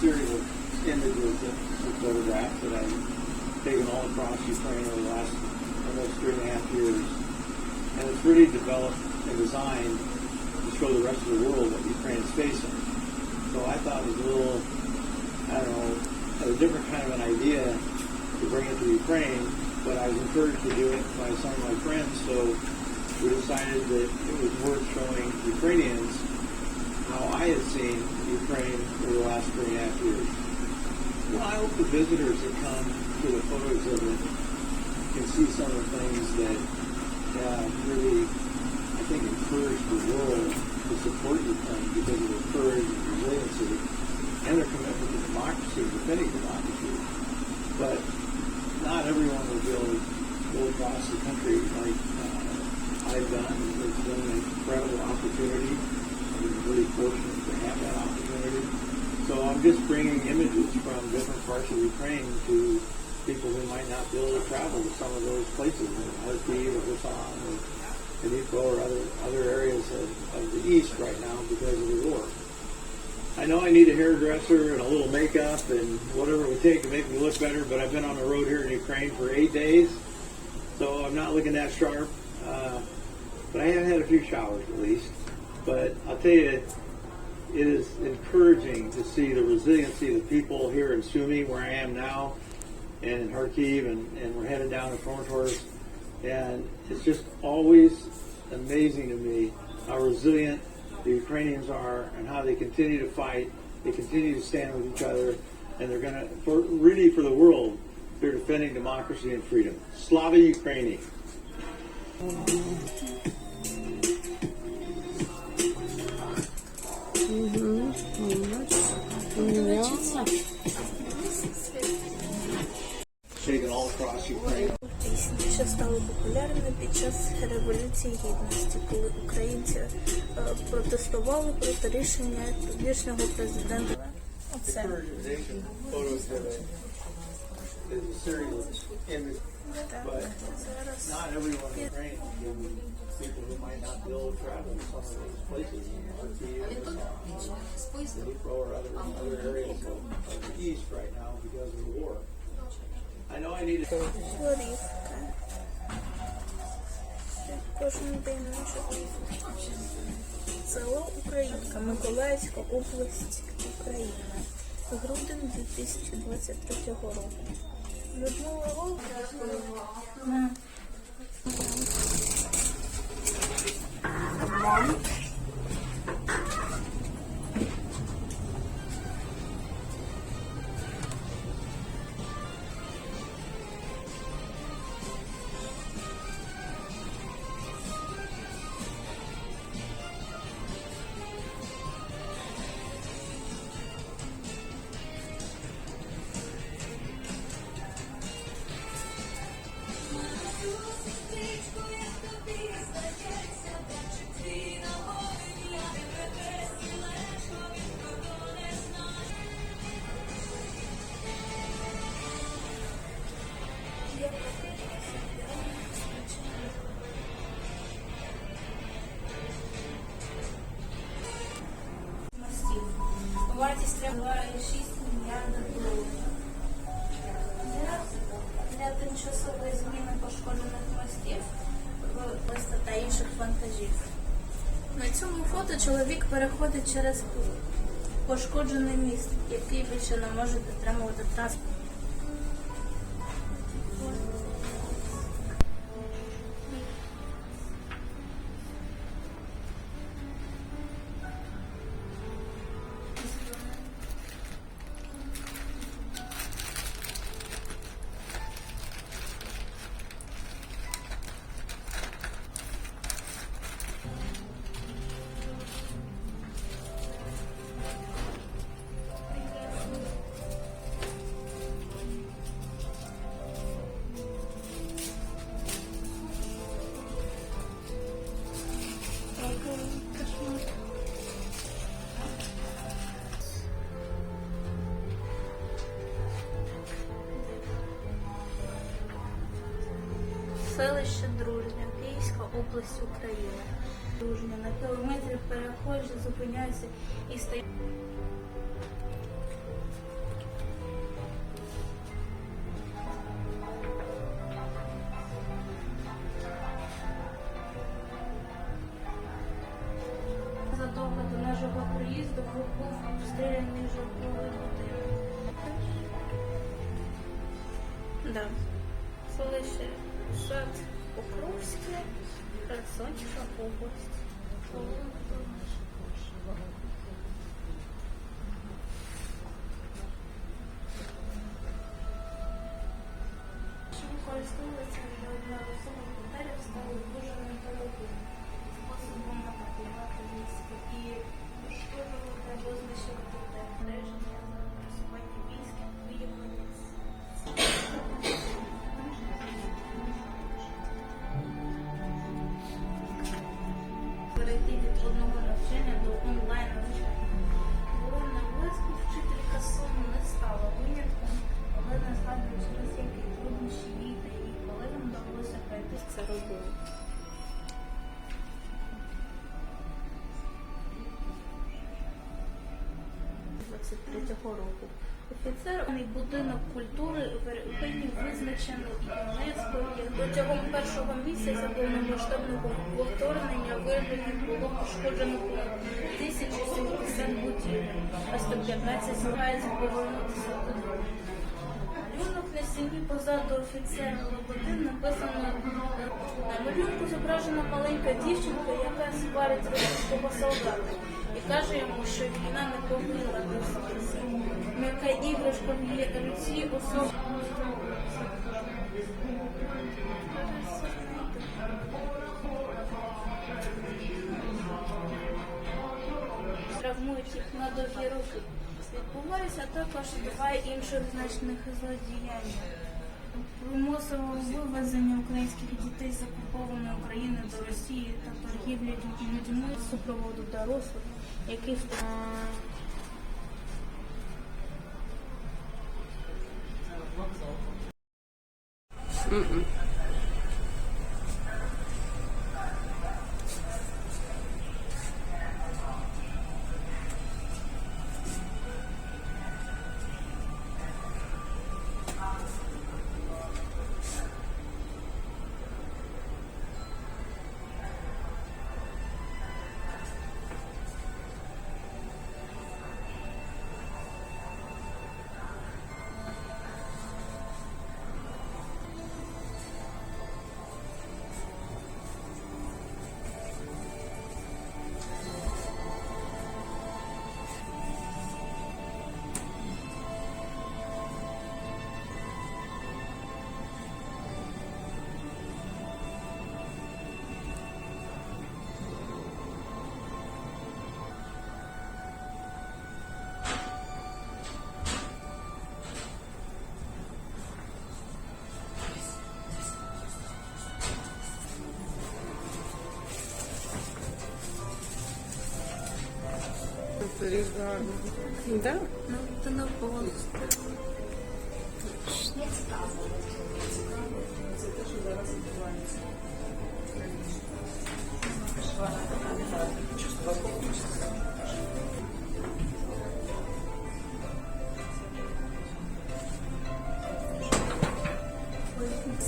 series of images that photographs that I've taken all across Ukraine over the last almost three and a half years. And it's really developed and designed to show the rest of the world what Ukraine is facing. So I thought it was a little, I don't know, a different kind of an idea to bring it to Ukraine, but I was encouraged to do it by some of my friends, so we decided that it was worth showing Ukrainians how I had seen Ukraine over the last three and a half years. Well, I hope the visitors that come to the photo exhibit can see some of the things that uh, really, I think, encourage the world to support Ukraine because of their courage and resiliency and their commitment to democracy, defending democracy. But not everyone will be able to go across the country like uh, I've done. It's been an incredible opportunity. I've really fortunate to have that opportunity. So I'm just bringing images from different parts of Ukraine to people who might not be able to travel to some of those places, like Kharkiv or Kherson or Dnipro or other, other areas of, of the east right now because of the war. I know I need a hairdresser and a little makeup and whatever it would take to make me look better, but I've been on the road here in Ukraine for eight days, so I'm not looking that sharp. Uh, but I have had a few showers at least. But I'll tell you, it is encouraging to see the resiliency of the people here in Sumy, where I am now, and in Kharkiv, and, and we're headed down to Kramatorsk. And it's just always amazing to me how resilient the Ukrainians are and how they continue to fight. They continue to stand with each other, and they're going to, for, really for the world, they're defending democracy and freedom. Slava Ukraini. час Революції Гідності, коли українці е, протестували проти рішення тодішнього президента. Оце. Organization photo exhibit is a series of images, Так, but зараз. not everyone in Ukraine can people who might not be able to travel to some of those places in Kharkiv or Dnipro or other, other areas of, of the east right now because of the war. I know I need to Горівка. Кожен день наше Село Українка, Миколаївська область, України. Грудень 2023 року. Людмила Волкова. Фото чоловік переходить через пошкоджений міст, який більше не може підтримувати транспорт. селище Дружня, Київська область України. Дружня на кілометрі переходжу, зупиняюся і стою. Задовго до нашого приїзду був обстріляний жовтовий будинок. Да. Селище. Сад Покровське, Херсонська область. Що використовується для одноразових готелів стали дуже недорогим способом атакувати військо і пошкоджувати або знищувати збереження Це. 23-го року. Офіцерний будинок культури в Ірпені визначено ЮНЕСКО. Протягом першого місяця повномасштабного вторгнення виявлено було пошкоджено понад 1070 будівель, а 115 збирається повернутися додому. Стіні позаду офіцерного будинку написано на малюнку зображена маленька дівчинка, яка сварить російського солдата і каже йому, що війна не повинна доситися. М'яка іграшка в особа. Травмують їх на довгі роки. Відбувалися також два інших значних злодіяння. Примусове вивезення українських дітей з окупованої України до Росії та торгівлі людьми супроводу дорослих, які втратили. Да? Ну, це на полоску.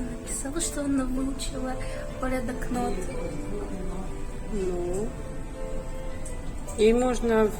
написала, что она выучила порядок нот. Ну. И можно